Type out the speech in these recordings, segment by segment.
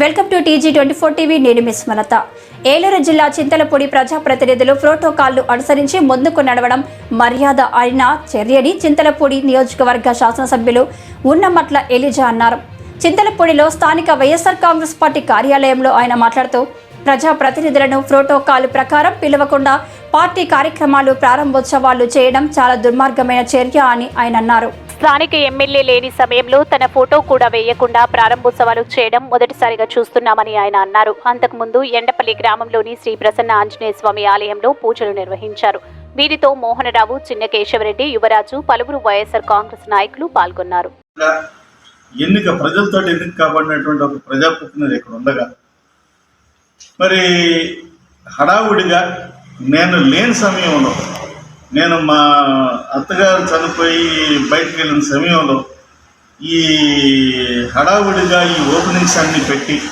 Welcome to TG twenty four TV. నేను miss Malatha. Eluru జిల్లా చింతలపూడి ప్రజాప్రతినిధులు ప్రోటోకాల్ను అనుసరించి ముందుకు నడవడం మర్యాద అయిన చర్యని చింతలపూడి నియోజకవర్గ శాసనసభ్యులు ఉన్నమట్ల ఎలిజా అన్నారు. చింతలపూడిలో స్థానిక వైఎస్ఆర్ కాంగ్రెస్ పార్టీ కార్యాలయంలో ఆయన మాట్లాడుతూ ప్రజాప్రతినిధులను ప్రోటోకాల్ ప్రకారం పిలవకుండా పార్టీ కార్యక్రమాలు ప్రారంభోత్సవాలు చేయడం చాలా దుర్మార్గమైన చర్య అని ఆయన అన్నారు. స్థానిక ఎమ్మెల్యే లేని సమయంలో తన ఫోటో కూడా వేయకుండా ప్రారంభోత్సవాలు చేయడం మొదటిసారిగా చూస్తున్నామని ఆయన అన్నారు. అంతకుముందు ఎండపల్లి గ్రామంలోని శ్రీ ప్రసన్న ఆంజనేయ స్వామి ఆలయంలో పూజలు నిర్వహించారు. వీరితో మోహనరావు చిన్న కేశవరెడ్డి యువరాజు పలువురు వైఎస్ఆర్ కాంగ్రెస్ నాయకులు పాల్గొన్నారు. ఎన్నిక ప్రజలతో ఎన్నిక కాబడినటువంటి ఒక ప్రజాప్రతినిధి ఇక్కడ ఉండగా మరి హడావుడిగా నేను లేని సమయంలో నేను మా అత్తగారు చనిపోయి బయటకు వెళ్ళిన సమయంలో ఈ హడావుడిగా ఈ ఓపెనింగ్స్ అన్ని పెట్టి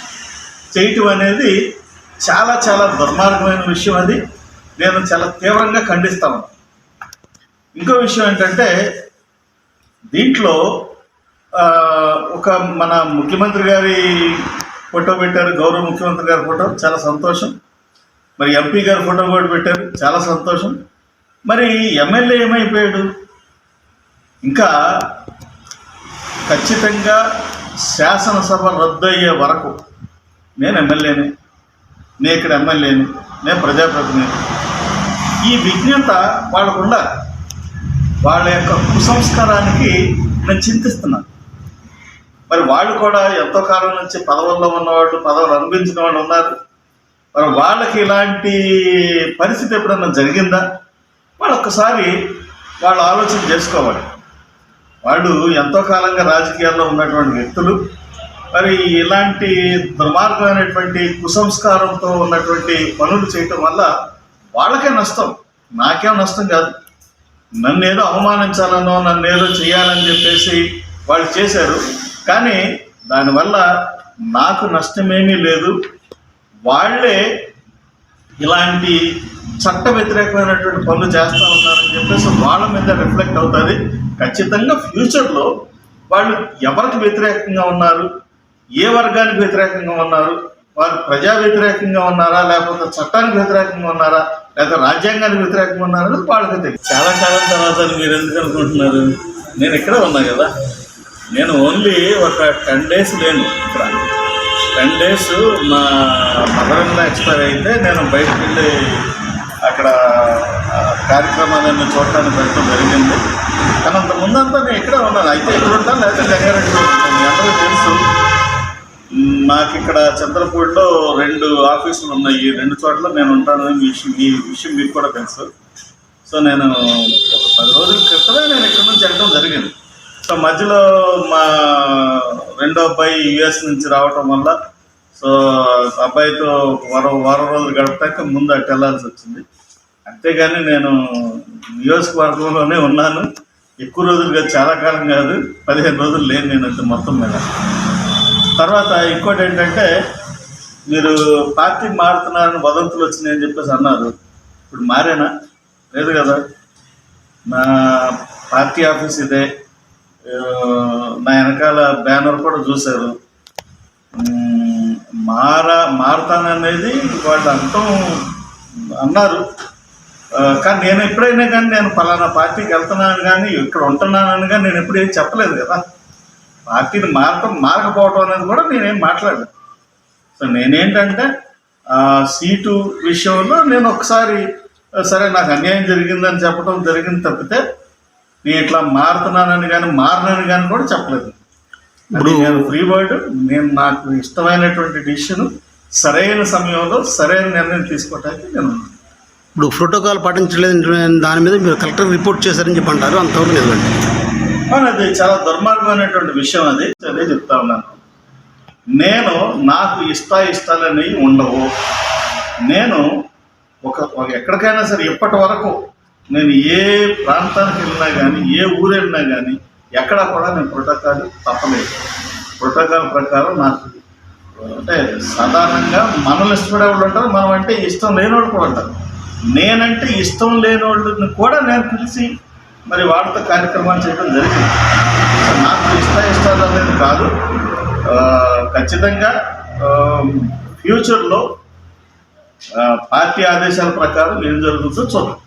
చేయటం అనేది చాలా చాలా దుర్మార్గమైన విషయం అది. నేను చాలా తీవ్రంగా ఖండిస్తాను ఇంకో విషయం ఏంటంటే దీంట్లో ఒక మన ముఖ్యమంత్రి గారి ఫోటో పెట్టారు గౌరవ ముఖ్యమంత్రి గారి ఫోటో చాలా సంతోషం. మరి ఎంపీ గారి ఫోటో కూడా పెట్టారు చాలా సంతోషం. మరి ఎమ్మెల్యే ఏమైపోయాడు? ఇంకా ఖచ్చితంగా శాసనసభ రద్దు అయ్యే వరకు నేను ఎమ్మెల్యేని నేను ఇక్కడ ఎమ్మెల్యేని నేను ప్రజాప్రతినిధి ఈ విజ్ఞత వాళ్ళకు ఉండాలి. వాళ్ళ యొక్క కుసంస్కారానికి నేను చింతిస్తున్నాను. మరి వాళ్ళు కూడా ఎంతో కాలం నుంచి పదవుల్లో ఉన్నవాళ్ళు పదవులు అనుభవించిన వాళ్ళు ఉన్నారు. మరి వాళ్ళకి ఇలాంటి పరిస్థితి ఎప్పుడన్నా జరిగిందా? వాళ్ళు ఒక్కసారి వాళ్ళు ఆలోచన చేసుకోవాలి. వాళ్ళు ఎంతో కాలంగా రాజకీయాల్లో ఉన్నటువంటి వ్యక్తులు మరి ఇలాంటి దుర్మార్గమైనటువంటి కుసంస్కారంతో ఉన్నటువంటి పనులు చేయటం వల్ల వాళ్ళకే నష్టం నాకేం నష్టం కాదు. నన్ను ఏదో అవమానించాలనో నన్ను ఏదో చేయాలని చెప్పేసి వాళ్ళు చేశారు. కానీ దానివల్ల నాకు నష్టమేమీ లేదు. వాళ్ళే ఇలాంటి చట్ట వ్యతిరేకమైనటువంటి పనులు చేస్తూ ఉన్నారని చెప్పేసి వాళ్ళ మీద రిఫ్లెక్ట్ అవుతుంది. ఖచ్చితంగా ఫ్యూచర్లో వాళ్ళు ఎవరికి వ్యతిరేకంగా ఉన్నారు? ఏ వర్గానికి వ్యతిరేకంగా ఉన్నారు? వారు ప్రజా వ్యతిరేకంగా ఉన్నారా? లేకపోతే చట్టానికి వ్యతిరేకంగా ఉన్నారా? లేకపోతే రాజ్యాంగానికి వ్యతిరేకంగా ఉన్నారా అనేది వాళ్ళకి తెలియదు చాలా కాలం తర్వాత అని మీరు ఎందుకు అనుకుంటున్నారు? నేను ఇక్కడే ఉన్నా కదా. నేను ఓన్లీ ఒక టెన్ డేస్ లేను ఇక్కడ. టెన్ డేస్ మా మదరంలో ఎక్స్పైర్ అయితే నేను బయటకు వెళ్ళి అక్కడ ఆ, కార్యక్రమాలన్నీ చూడటానికి వెళ్ళడం జరిగింది. కానీ అంత ముందంతా నేను ఇక్కడే ఉన్నాను అయితే ఇక్కడ ఉంటాను లేకపోతే జంగారెడ్డిలో ఉంటాను తెలుసు. నాకు ఇక్కడ చంద్రపూడిలో రెండు ఆఫీసులు ఉన్నాయి. ఈ రెండు చోట్ల నేను ఉంటాను మీ విషయం ఈ విషయం మీకు కూడా తెలుసు. సో నేను ఒక పది రోజుల క్రితమే నేను ఇక్కడ నుంచి వెళ్ళడం జరిగింది. సో మధ్యలో మా రెండో అబ్బాయి యుఎస్ నుంచి రావటం వల్ల సో అబ్బాయితో వారం వారం రోజులు గడపటాక ముందు అటు వెళ్ళాల్సి వచ్చింది. అంతేగాని నేను నియోజకవర్గంలోనే ఉన్నాను. ఎక్కువ రోజులు కాదు చాలా కాలం కాదు పదిహేను రోజులు లేను నేను అంతే మొత్తం మీద. తర్వాత ఇంకోటి ఏంటంటే మీరు పార్టీ మారుతున్నారని వదంతులు వచ్చినాయని చెప్పేసి అన్నారు. ఇప్పుడు మారేనా? లేదు కదా. నా పార్టీ ఆఫీస్ ఇదే. నా వెనకాల బ్యానర్ కూడా చూశారు. మారా మారతాననేది వాళ్ళు అంతం అన్నారు కానీ నేను ఎప్పుడైనా కానీ నేను ఫలానా పార్టీకి వెళ్తున్నాను కానీ ఇక్కడ ఉంటున్నానని కానీ నేను ఎప్పుడు ఏం చెప్పలేదు కదా. పార్టీని మారటం మారకపోవటం అనేది కూడా నేనేం మాట్లాడలేదు. సో నేనేంటంటే సీటు విషయంలో నేను ఒకసారి సరే నాకు అన్యాయం జరిగిందని చెప్పడం జరిగింది తప్పితే నేను ఇట్లా మారుతున్నానని కానీ మారినని కానీ కూడా చెప్పలేదు. అది నేను ఫ్రీ వర్డ్ నేను నాకు ఇష్టమైనటువంటి డిసిషన్ సరైన సమయంలో సరైన నిర్ణయం తీసుకోవటానికి నేను. ఇప్పుడు ప్రోటోకాల్ పాటించలేదు దాని మీద మీరు కలెక్టర్ రిపోర్ట్ చేశారని చెప్పి అంటారు అంతవరకు నిజమండి. అవును, అది చాలా దుర్మార్గమైనటువంటి విషయం అది అదే చెప్తా ఉన్నాను. నేను నాకు ఇష్ట ఇష్టాలని ఉండవు. నేను ఒక ఒక ఎక్కడికైనా సరే ఇప్పటి వరకు నేను ఏ ప్రాంతానికి వెళ్ళినా కానీ ఏ ఊరు వెళ్ళినా కానీ ఎక్కడ కూడా నేను ప్రోటోకాల్ తప్పలేదు. ప్రోటోకాల్ ప్రకారం నాకు అంటే సాధారణంగా మనల్ని ఇష్టపడే వాళ్ళు ఉంటారు మనం అంటే ఇష్టం లేని వాళ్ళు కూడా ఉంటారు. నేనంటే ఇష్టం లేని వాళ్ళని కూడా నేను పిలిచి మరి వాళ్ళతో కార్యక్రమాలు చేయడం జరిగింది. నాకు ఇష్ట ఇష్టాలు అనేది కాదు. ఖచ్చితంగా ఫ్యూచర్లో పార్టీ ఆదేశాల ప్రకారం ఏం జరుగుతుందో చూద్దాం.